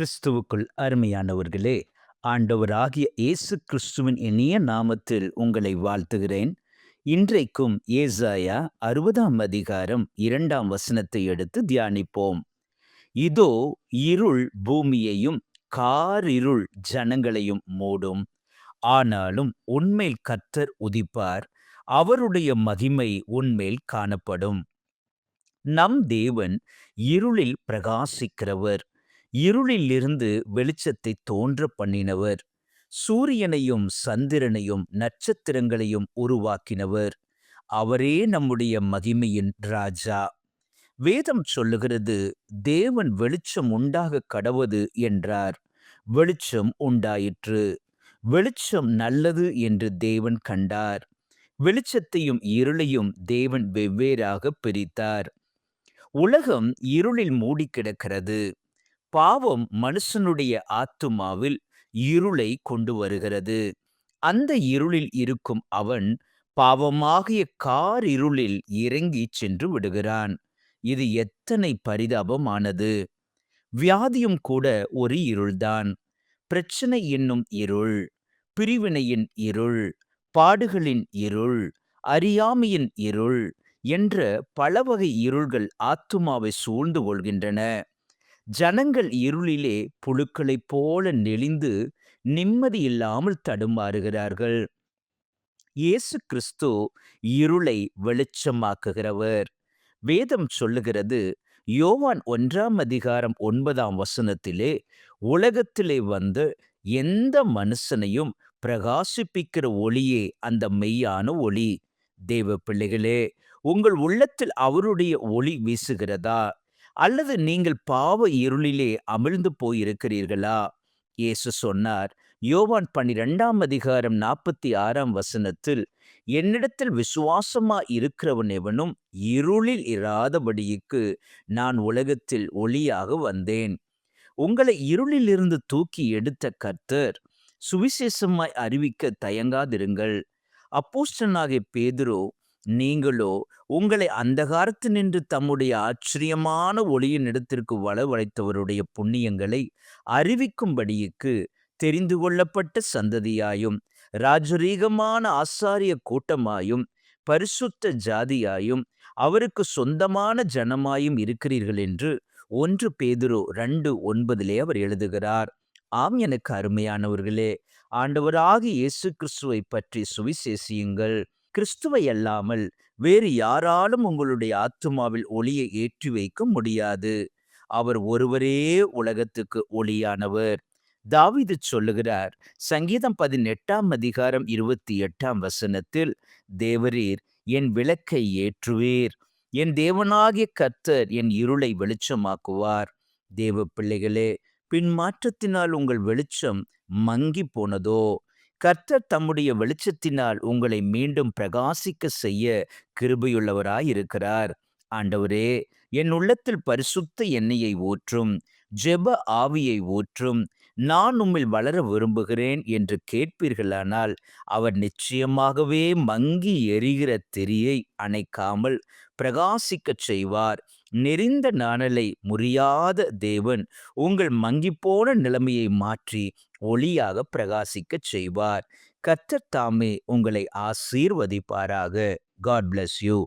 கிறிஸ்துவுக்குள் அருமையானவர்களே ஆண்டவராகிய இயேசு கிறிஸ்துவின் இனிய நாமத்தில் உங்களை வாழ்த்துகிறேன். இன்றைக்கும் ஏசாயா அறுபதாம் அதிகாரம் இரண்டாம் வசனத்தை எடுத்து தியானிப்போம். இதோ இருள் பூமியையும் காரிருள் ஜனங்களையும் மூடும். ஆனாலும் உண்மையில் கர்த்தர் உதிப்பார் அவருடைய மகிமை உன்மேல் காணப்படும். நம் தேவன் இருளில் பிரகாசிக்கிறவர். இருளிலிருந்து வெளிச்சத்தை தோன்ற பண்ணினவர். சூரியனையும் சந்திரனையும் நட்சத்திரங்களையும் உருவாக்கினவர். அவரே நம்முடைய மகிமையின் ராஜா. வேதம் சொல்லுகிறது தேவன் வெளிச்சம் உண்டாக கடவது என்றார். வெளிச்சம் உண்டாயிற்று. வெளிச்சம் நல்லது என்று தேவன் கண்டார். வெளிச்சத்தையும் இருளையும் தேவன் வெவ்வேறாக பிரித்தார். உலகம் இருளில் மூடி கிடக்கிறது பாவம் மனுஷனுடைய ஆத்துமாவில் இருளை கொண்டு வருகிறது. அந்த இருளில் இருக்கும் அவன் பாவமாகிய கார் இருளில் இறங்கி சென்று விடுகிறான். இது எத்தனை பரிதாபமானது! வியாதியும் கூட ஒரு இருள்தான். பிரச்சனை என்னும் இருள் பிரிவினையின் இருள் பாடுகளின் இருள் அறியாமையின் இருள் என்ற பலவகை இருள்கள் ஆத்துமாவை சூழ்ந்து கொள்கின்றன. ஜனங்கள் இருளிலே புழுக்களைப் போல நெளிந்து நிம்மதி இல்லாமல் தடுமாறுகிறார்கள். இயேசு கிறிஸ்து இருளை வெளிச்சமாக்குகிறவர். வேதம் சொல்லுகிறது யோவான் ஒன்றாம் அதிகாரம் ஒன்பதாம் வசனத்திலே உலகத்திலே வந்து எந்த மனுஷனையும் பிரகாசிப்பிக்கிற ஒளியே அந்த மெய்யான ஒளி. தேவ பிள்ளைகளே உங்கள் உள்ளத்தில் அவருடைய ஒளி வீசுகிறதா? அல்லது நீங்கள் பாவ இருளிலே அமிழ்ந்து போயிருக்கிறீர்களா? இயேசு சொன்னார். யோவான் பன்னிரெண்டாம் அதிகாரம் நாற்பத்தி ஆறாம் வசனத்தில் என்னிடத்தில் விசுவாசமா இருக்கிறவன் எவனும் இருளில் இராதபடிக்கு நான் உலகத்தில் ஒளியாக வந்தேன். உங்களை இருளிலிருந்து தூக்கி எடுத்த கர்த்தர் சுவிசேஷமாய் அறிவிக்க தயங்காதிருங்கள். அப்போஸ்டனாகிய பேதுரோ நீங்களோ உங்களை அந்தகாரத்து நின்று தம்முடைய ஆச்சரியமான ஒளியின் இடத்திற்கு வளவழைத்தவருடைய புண்ணியங்களை அறிவிக்கும்படிக்கு தெரிந்து கொள்ளப்பட்ட சந்ததியாயும் ராஜரீகமான ஆசாரிய கூட்டமாயும் பரிசுத்த ஜாதியாயும் அவருக்கு சொந்தமான ஜனமாயும் இருக்கிறீர்கள் என்று ஒன்று பேதுரு ரெண்டு ஒன்பதிலே அவர் எழுதுகிறார். ஆம் எனக்கு அருமையானவர்களே ஆண்டவராகி இயேசு கிறிஸ்துவை பற்றி சுவிசேசியுங்கள் கிறிஸ்துவை அல்லாமல் வேறு யாராலும் உங்களுடைய ஆத்துமாவில் ஒளியை ஏற்றி வைக்க முடியாது. அவர் ஒருவரே உலகத்துக்கு ஒளியானவர். தாவிது சொல்லுகிறார் சங்கீதம் பதினெட்டாம் அதிகாரம் இருபத்தி எட்டாம் வசனத்தில் தேவரீர் என் விளக்கை ஏற்றுவீர். என் தேவனாகிய கர்த்தர் என் இருளை வெளிச்சமாக்குவார். தேவ பிள்ளைகளே பின்மாற்றத்தினால் உங்கள் வெளிச்சம் மங்கி போனதோ கர்த்தர் தம்முடைய வெளிச்சத்தினால் உங்களை மீண்டும் பிரகாசிக்க செய்ய கிருபையுள்ளவராயிருக்கிறார் ஆண்டவரே என் உள்ளத்தில் பரிசுத்த எண்ணெயை ஊற்றும் ஜெப ஆவியை ஊற்றும் நான் உம்மில் வளர விரும்புகிறேன் என்று கேட்பீர்களானால் அவர் நிச்சயமாகவே மங்கி எரிகிற திரியை அணைக்காமல் பிரகாசிக்கச் செய்வார். நெறிந்த நாணலை முறியாத தேவன் உங்கள் மங்கிப்போன நிலைமையை மாற்றி ஒளியாக பிரகாசிக்கச் செய்வார். கத்தர் தாமே உங்களை ஆசீர்வதிப்பாராக. God bless you